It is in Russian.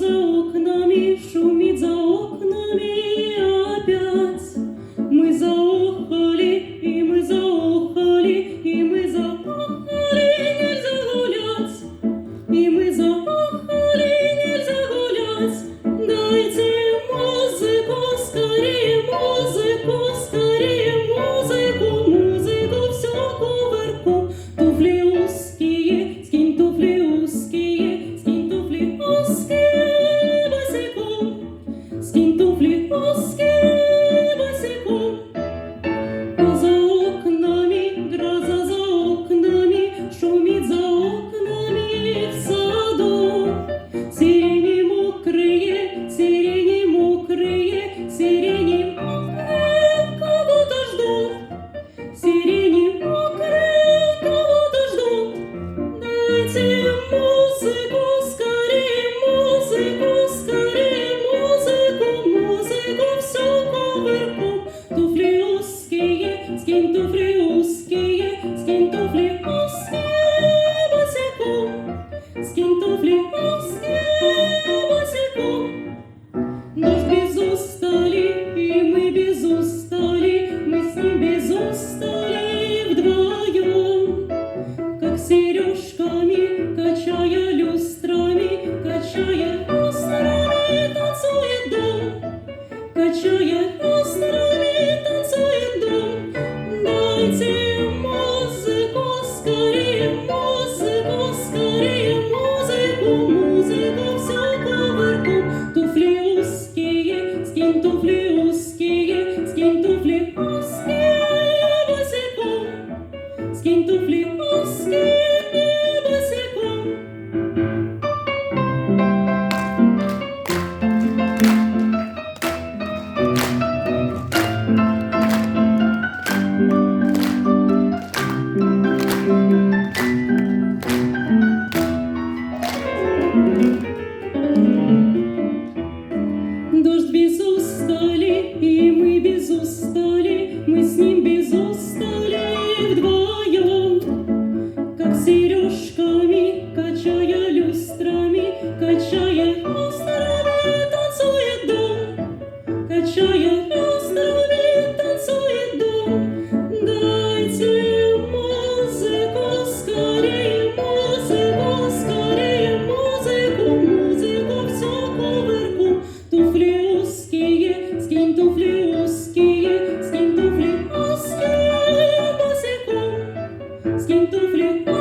was скинтуфли узкие, скинтуфли узкие босиком, скинтуфли без устали, и мы без устали, мы с ним без устали вдвоем, как сережками качая люстрами, качая люстрами танцует дом, качая Дождь без устали, и мы без устали, мы с ним без устали вдвоем, как сережками, качая люстрами, качая люстрами. Skin to flick.